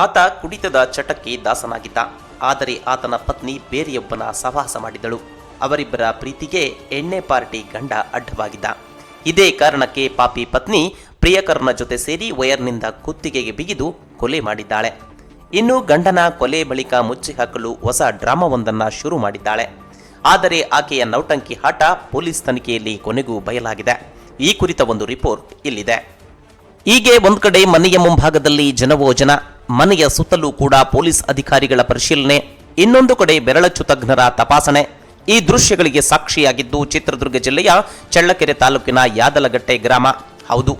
ಆತ ಕುಡಿತದ ಚಟಕ್ಕೆ ದಾಸನಾಗಿದ್ದ. ಆದರೆ ಆತನ ಪತ್ನಿ ಬೇರೆಯೊಬ್ಬನ ಸಹವಾಸ ಮಾಡಿದಳು. ಅವರಿಬ್ಬರ ಪ್ರೀತಿಗೆ ಎಣ್ಣೆ ಪಾರ್ಟಿ ಗಂಡ ಅಡ್ಡವಾಗಿದ್ದ. ಇದೇ ಕಾರಣಕ್ಕೆ ಪಾಪಿ ಪತ್ನಿ ಪ್ರಿಯಕರನ ಜೊತೆ ಸೇರಿ ವಯರ್ನಿಂದ ಕುತ್ತಿಗೆಗೆ ಬಿಗಿದು ಕೊಲೆ ಮಾಡಿದ್ದಾಳೆ. ಇನ್ನು ಗಂಡನ ಕೊಲೆ ಬಳಿಕ ಮುಚ್ಚಿ ಹಾಕಲು ಹೊಸ ಡ್ರಾಮಾವೊಂದನ್ನು ಶುರು ಮಾಡಿದ್ದಾಳೆ. ಆದರೆ ಆಕೆಯ ನೌಟಂಕಿ ಹಾಟ ಪೊಲೀಸ್ ತನಿಖೆಯಲ್ಲಿ ಕೊನೆಗೂ ಬಯಲಾಗಿದೆ. ಈ ಕುರಿತ ಒಂದು ರಿಪೋರ್ಟ್ ಇಲ್ಲಿದೆ. ಹೀಗೆ ಒಂದು ಕಡೆ ಮನೆಯ ಮುಂಭಾಗದಲ್ಲಿ ಜನವೋ ಜನ ಮನೆಯ ಸುತ್ತಲೂ ಕೂಡ ಪೊಲೀಸ್ ಅಧಿಕಾರಿಗಳ ಪರಿಶೀಲನೆ, ಇನ್ನೊಂದು ಕಡೆ ಬೆರಳಚ್ಚು ತಜ್ಞರ ತಪಾಸಣೆ. ಈ ದೃಶ್ಯಗಳಿಗೆ ಸಾಕ್ಷಿಯಾಗಿದ್ದು ಚಿತ್ರದುರ್ಗ ಜಿಲ್ಲೆಯ ಚಳ್ಳಕೆರೆ ತಾಲೂಕಿನ ಯಾದಲಗಟ್ಟೆ ಗ್ರಾಮ. ಹೌದು,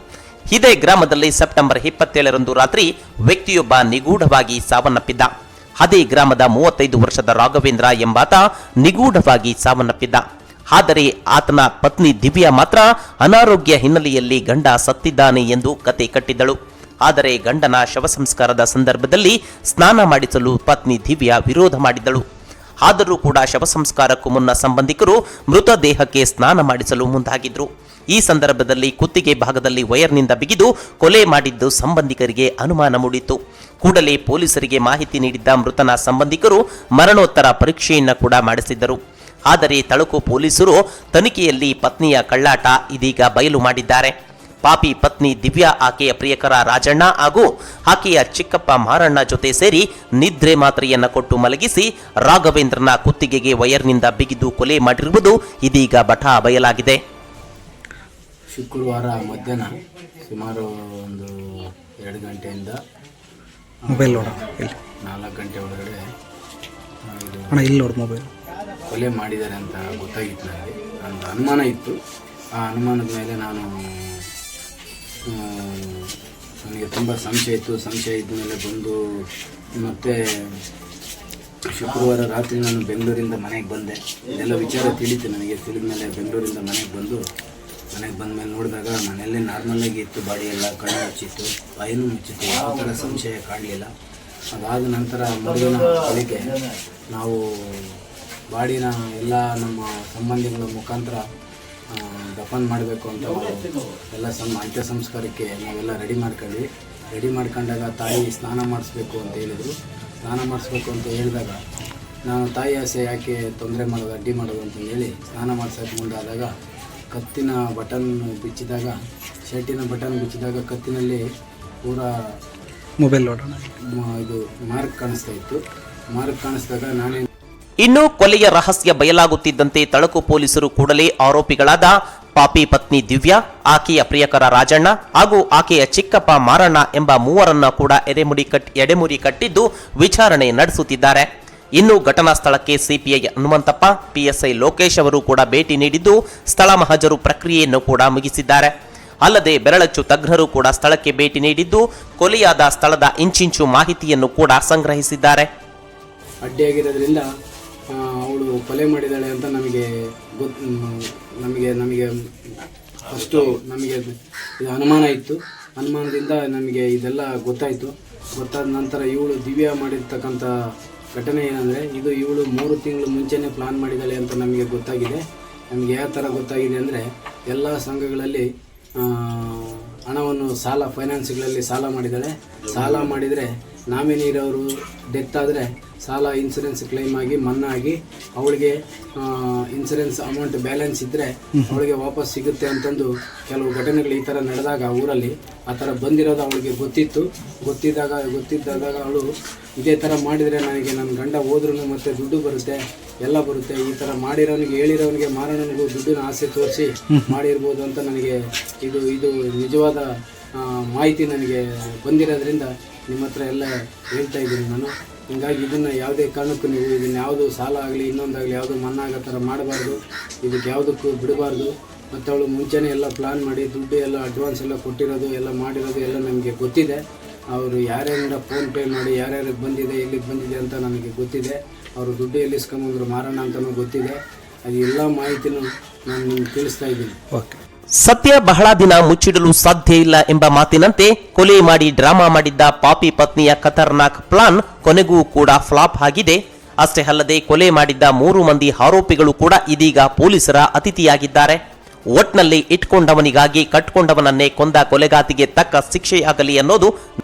ಇದೇ ಗ್ರಾಮದಲ್ಲಿ ಸೆಪ್ಟೆಂಬರ್ ಇಪ್ಪತ್ತೇಳರಂದು ರಾತ್ರಿ ವ್ಯಕ್ತಿಯೊಬ್ಬ ನಿಗೂಢವಾಗಿ ಸಾವನ್ನಪ್ಪಿದ್ದ. ಅದೇ ಗ್ರಾಮದ ಮೂವತ್ತೈದು ವರ್ಷದ ರಾಘವೇಂದ್ರ ಎಂಬಾತ ನಿಗೂಢವಾಗಿ ಸಾವನ್ನಪ್ಪಿದ್ದ. ಆದರೆ ಆತನ ಪತ್ನಿ ದಿವ್ಯಾ ಮಾತ್ರ ಅನಾರೋಗ್ಯ ಹಿನ್ನೆಲೆಯಲ್ಲಿ ಗಂಡ ಸತ್ತಿದ್ದಾನೆ ಎಂದು ಕತೆ ಕಟ್ಟಿದ್ದಳು. ಆದರೆ ಗಂಡನ ಶವ ಸಂಸ್ಕಾರದ ಸಂದರ್ಭದಲ್ಲಿ ಸ್ನಾನ ಮಾಡಿಸಲು ಪತ್ನಿ ದಿವ್ಯಾ ವಿರೋಧ ಮಾಡಿದಳು ಆದರೂ ಕೂಡ ಶವ ಸಂಸ್ಕಾರಕ್ಕೂ ಮುನ್ನ ಸಂಬಂಧಿಕರು ಮೃತದೇಹಕ್ಕೆ ಸ್ನಾನ ಮಾಡಿಸಲು ಮುಂದಾಗಿದ್ರು. ಈ ಸಂದರ್ಭದಲ್ಲಿ ಕುತ್ತಿಗೆ ಭಾಗದಲ್ಲಿ ವಯರ್ನಿಂದ ಬಿಗಿದು ಕೊಲೆ ಮಾಡಿದ್ದು ಸಂಬಂಧಿಕರಿಗೆ ಅನುಮಾನ ಮೂಡಿತು ಕೂಡಲೇ ಪೊಲೀಸರಿಗೆ ಮಾಹಿತಿ ನೀಡಿದ್ದ ಮೃತನ ಸಂಬಂಧಿಕರು ಮರಣೋತ್ತರ ಪರೀಕ್ಷೆಯನ್ನು ಕೂಡ ಮಾಡಿಸಿದ್ದರು. ಆದರೆ ತಳಕು ಪೊಲೀಸರು ತನಿಖೆಯಲ್ಲಿ ಪತ್ನಿಯ ಕಳ್ಳಾಟ ಇದೀಗ ಬಯಲು ಮಾಡಿದ್ದಾರೆ. ಪಾಪಿ ಪತ್ನಿ ದಿವ್ಯಾ ಆಕೆಯ ಪ್ರಿಯಕರ ರಾಜಣ್ಣ ಹಾಗೂ ಆಕೆಯ ಚಿಕ್ಕಪ್ಪ ಮಾರಣ್ಣ ಜೊತೆ ಸೇರಿ ನಿದ್ರೆ ಮಾತ್ರೆಯನ್ನು ಕೊಟ್ಟು ಮಲಗಿಸಿ ರಾಘವೇಂದ್ರನ ಕುತ್ತಿಗೆಗೆ ವಯರ್ನಿಂದ ಬಿಗಿದು ಕೊಲೆ ಮಾಡಿರುವುದು ಇದೀಗ ಬಠ ಬಯಲಾಗಿದೆ. ಶುಕ್ರವಾರ ಮಧ್ಯಾಹ್ನ ಸುಮಾರು ಒಂದು ಎರಡು ಗಂಟೆಯಿಂದ ಮೊಬೈಲ್ ನಾಲ್ಕು ಗಂಟೆ ಒಳಗಡೆ ಇದು ಅಣ್ಣ ಇಲ್ಲಿ ನೋಡು ಮೊಬೈಲ್ ಕೊಲೆ ಮಾಡಿದ್ದಾರೆ ಅಂತ ಗೊತ್ತಾಗಿತ್ತು ನನಗೆ. ಒಂದು ಅನುಮಾನ ಇತ್ತು. ಆ ಅನುಮಾನದ ಮೇಲೆ ನಾನು ನನಗೆ ತುಂಬ ಸಂಶಯ ಇತ್ತು. ಸಂಶಯ ಇದ್ದ ಮೇಲೆ ಬಂದು ಮತ್ತೆ ಶುಕ್ರವಾರ ರಾತ್ರಿ ನಾನು ಬೆಂಗಳೂರಿಂದ ಮನೆಗೆ ಬಂದೆ. ಇದೆಲ್ಲ ವಿಚಾರ ತಿಳಿತು ನನಗೆ. ತಿಳಿದ ಮೇಲೆ ಬೆಂಗಳೂರಿಂದ ಮನೆಗೆ ಬಂದು, ಮನೆಗೆ ಬಂದ ಮೇಲೆ ನೋಡಿದಾಗ ಮನೆಯಲ್ಲೇ ನಾರ್ಮಲಾಗಿ ಇತ್ತು. ಬಾಡಿ ಎಲ್ಲ ಕಣ್ಣು ಮುಚ್ಚಿತ್ತು. ಬಾಯಿನೂ ಮುಚ್ಚಿತ್ತು. ಯಾವ ಥರ ಸಂಶಯ ಕಾಣಲಿಲ್ಲ. ಅದಾದ ನಂತರ ಮರುದಿನ ಬೆಳಿಗ್ಗೆ ನಾವು ಬಾಡಿನ ಎಲ್ಲ ನಮ್ಮ ಸಂಬಂಧಿಗಳ ಮುಖಾಂತರ ದಫನ್ ಮಾಡಬೇಕು ಅಂತ ನಾವು ಎಲ್ಲ ಸಂ ಅಂತ್ಯ ಸಂಸ್ಕಾರಕ್ಕೆ ನಾವೆಲ್ಲ ರೆಡಿ ಮಾಡ್ಕೊಂಡ್ವಿ. ರೆಡಿ ಮಾಡ್ಕೊಂಡಾಗ ತಾಯಿ ಸ್ನಾನ ಮಾಡಿಸ್ಬೇಕು ಅಂತ ಹೇಳಿದರು. ಸ್ನಾನ ಮಾಡಿಸ್ಬೇಕು ಅಂತ ಹೇಳಿದಾಗ ನಾನು ತಾಯಿ ಆಸೆ ಯಾಕೆ ತೊಂದರೆ ಮಾಡೋದು ಅಡ್ಡಿ ಮಾಡೋದು ಅಂತ ಹೇಳಿ ಸ್ನಾನ ಮಾಡ್ಸೋಕೆ ಮುಂದಾದಾಗ ಕತ್ತಿನ ಬಟನ್ ಬಿಚ್ಚಿದಾಗ ಶರ್ಟಿನ ಬಟನ್ ಬಿಚ್ಚಿದಾಗ ಕತ್ತಿನಲ್ಲಿ ಪೂರ ಮೊಬೈಲ್ ನೋಡೋಣ ಇದು ಮಾರ್ಕ್ ಕಾಣಿಸ್ತಾ ಇತ್ತು. ಮಾರ್ಕ್ ಕಾಣಿಸಿದಾಗ ನಾನೇ ಇನ್ನು ಕೊಲೆಯ ರಹಸ್ಯ ಬಯಲಾಗುತ್ತಿದ್ದಂತೆ ತಳಕು ಪೊಲೀಸರು ಕೂಡಲೇ ಆರೋಪಿಗಳಾದ ಪಾಪಿ ಪತ್ನಿ ದಿವ್ಯಾ, ಆಕೆಯ ಪ್ರಿಯಕರ ರಾಜಣ್ಣ ಹಾಗೂ ಆಕೆಯ ಚಿಕ್ಕಪ್ಪ ಮಾರಣ್ಣ ಎಂಬ ಮೂವರನ್ನ ಕೂಡ ಎಡೆಮುಡಿ ಕಟ್ ಎಡೆಮುರಿ ಕಟ್ಟಿದ್ದು ವಿಚಾರಣೆ ನಡೆಸುತ್ತಿದ್ದಾರೆ. ಇನ್ನು ಘಟನಾ ಸ್ಥಳಕ್ಕೆ ಸಿಪಿಐ ಹನುಮಂತಪ್ಪ, ಪಿಎಸ್ಐ ಲೋಕೇಶ್ ಅವರು ಕೂಡ ಭೇಟಿ ನೀಡಿದ್ದು ಸ್ಥಳ ಮಹಜರು ಪ್ರಕ್ರಿಯೆಯನ್ನು ಕೂಡ ಮುಗಿಸಿದ್ದಾರೆ. ಅಲ್ಲದೆ ಬೆರಳಚ್ಚು ತಜ್ಞರು ಕೂಡ ಸ್ಥಳಕ್ಕೆ ಭೇಟಿ ನೀಡಿದ್ದು ಕೊಲೆಯಾದ ಸ್ಥಳದ ಇಂಚಿಂಚು ಮಾಹಿತಿಯನ್ನು ಕೂಡ ಸಂಗ್ರಹಿಸಿದ್ದಾರೆ. ಅಡ್ಡಿಯಾಗಿರೋದ್ರಿಂದ ಅವಳು ಕೊಲೆ ಮಾಡಿದ್ದಾಳೆ ಅಂತ ನಮಗೆ ಗೊತ್ ನಮಗೆ ನಮಗೆ ಫಸ್ಟು ನಮಗೆ ಇದು ಅನುಮಾನ ಇತ್ತು. ಅನುಮಾನದಿಂದ ನಮಗೆ ಇದೆಲ್ಲ ಗೊತ್ತಾಯಿತು. ಗೊತ್ತಾದ ನಂತರ ಇವಳು ದಿವ್ಯ ಮಾಡಿರ್ತಕ್ಕಂಥ ಘಟನೆ ಏನಂದರೆ, ಇದು ಇವಳು ಮೂರು ತಿಂಗಳು ಮುಂಚೆನೇ ಪ್ಲಾನ್ ಮಾಡಿದ್ದಾಳೆ ಅಂತ ನಮಗೆ ಗೊತ್ತಾಗಿದೆ. ನಮಗೆ ಯಾವ ಥರ ಗೊತ್ತಾಗಿದೆ ಅಂದರೆ, ಎಲ್ಲ ಸಂಘಗಳಲ್ಲಿ ಹಣವನ್ನು ಸಾಲ ಫೈನಾನ್ಸ್ಗಳಲ್ಲಿ ಸಾಲ ಮಾಡಿದ್ದಾಳೆ. ಸಾಲ ಮಾಡಿದರೆ ನಾಮಿನಿ ಇರೋರು ಡೆತ್ ಆದರೆ ಸಾಲ ಇನ್ಸೂರೆನ್ಸ್ ಕ್ಲೈಮ್ ಆಗಿ, ಮನ್ನಾ ಆಗಿ, ಅವಳಿಗೆ ಇನ್ಸೂರೆನ್ಸ್ ಅಮೌಂಟ್ ಬ್ಯಾಲೆನ್ಸ್ ಇದ್ದರೆ ಅವಳಿಗೆ ವಾಪಸ್ ಸಿಗುತ್ತೆ ಅಂತಂದು ಕೆಲವು ಘಟನೆಗಳು ಈ ಥರ ನಡೆದಾಗ ಊರಲ್ಲಿ. ಆ ಥರ ಬಂದಿರೋದು ಅವಳಿಗೆ ಗೊತ್ತಿತ್ತು. ಗೊತ್ತಿದ್ದಾಗ ಗೊತ್ತಿದ್ದಾಗ ಅವಳು ಇದೇ ಥರ ಮಾಡಿದರೆ ನನಗೆ ನನ್ನ ಗಂಡ ಹೋದ್ರೂ ಮತ್ತೆ ದುಡ್ಡು ಬರುತ್ತೆ, ಎಲ್ಲ ಬರುತ್ತೆ. ಈ ಥರ ಮಾಡಿರೋನಿಗೆ, ಹೇಳಿರೋನಿಗೆ, ಮಾರೋನಿಗೂ ದುಡ್ಡಿನ ಆಸೆ ತೋರಿಸಿ ಮಾಡಿರ್ಬೋದು ಅಂತ ನನಗೆ ಇದು ಇದು ನಿಜವಾದ ಮಾಹಿತಿ ನನಗೆ ಬಂದಿರೋದ್ರಿಂದ ನಿಮ್ಮ ಹತ್ರ ಎಲ್ಲ ಹೇಳ್ತಾ ಇದ್ದೀನಿ ನಾನು. ಹಿಂಗಾಗಿ ಇದನ್ನು ಯಾವುದೇ ಕಾರಣಕ್ಕೂ ನೀವು ಇದನ್ನು ಯಾವುದು ಸಾಲ ಆಗಲಿ, ಇನ್ನೊಂದಾಗಲಿ ಯಾವುದು ಮನ್ನಾಗೋ ಥರ ಮಾಡಬಾರ್ದು. ಇದಕ್ಕೆ ಯಾವುದಕ್ಕೂ ಬಿಡಬಾರ್ದು. ಮತ್ತು ಅವಳು ಮುಂಚೆನೇ ಎಲ್ಲ ಪ್ಲಾನ್ ಮಾಡಿ, ದುಡ್ಡು ಎಲ್ಲ ಅಡ್ವಾನ್ಸ್ ಎಲ್ಲ ಕೊಟ್ಟಿರೋದು, ಎಲ್ಲ ಮಾಡಿರೋದು ಎಲ್ಲ ನಮಗೆ ಗೊತ್ತಿದೆ. ಅವರು ಯಾರ್ಯಾರಿಂದ ಫೋನ್ಪೇ ಮಾಡಿ, ಯಾರ್ಯಾರಿಗೆ ಬಂದಿದೆ, ಎಲ್ಲಿಗೆ ಬಂದಿದೆ ಅಂತ ನನಗೆ ಗೊತ್ತಿದೆ. ಅವರು ದುಡ್ಡು ಎಲ್ಲಿ ಇಸ್ಕೊಂಬಂದ್ರು ಮಾರೋಣ ಅಂತಲೂ ಗೊತ್ತಿದೆ. ಅದು ಎಲ್ಲ ಮಾಹಿತಿನೂ ನಾನು ನಿಮ್ಗೆ ತಿಳಿಸ್ತಾ ಇದ್ದೀನಿ. ಓಕೆ ಸತ್ಯ ಬಹಳ ದಿನ ಮುಚ್ಚಿಡಲು ಸಾಧ್ಯ ಇಲ್ಲ ಎಂಬ ಮಾತಿನಂತೆ ಕೊಲೆ ಮಾಡಿ ಡ್ರಾಮಾ ಮಾಡಿದ್ದ ಪಾಪಿ ಪತ್ನಿಯ ಖತರ್ನಾಕ್ ಪ್ಲಾನ್ ಕೊನೆಗೂ ಕೂಡ ಫ್ಲಾಪ್ ಆಗಿದೆ. ಅಷ್ಟೇ ಅಲ್ಲದೆ ಕೊಲೆ ಮಾಡಿದ್ದ ಮೂರು ಮಂದಿ ಆರೋಪಿಗಳು ಕೂಡ ಇದೀಗ ಪೊಲೀಸರ ಅತಿಥಿಯಾಗಿದ್ದಾರೆ. ಒಟ್ನಲ್ಲಿ ಇಟ್ಕೊಂಡವನಿಗಾಗಿ ಕಟ್ಕೊಂಡವನನ್ನೇ ಕೊಂದ ಕೊಲೆಗಾತಿಗೆ ತಕ್ಕ ಶಿಕ್ಷೆಯಾಗಲಿ ಅನ್ನೋದು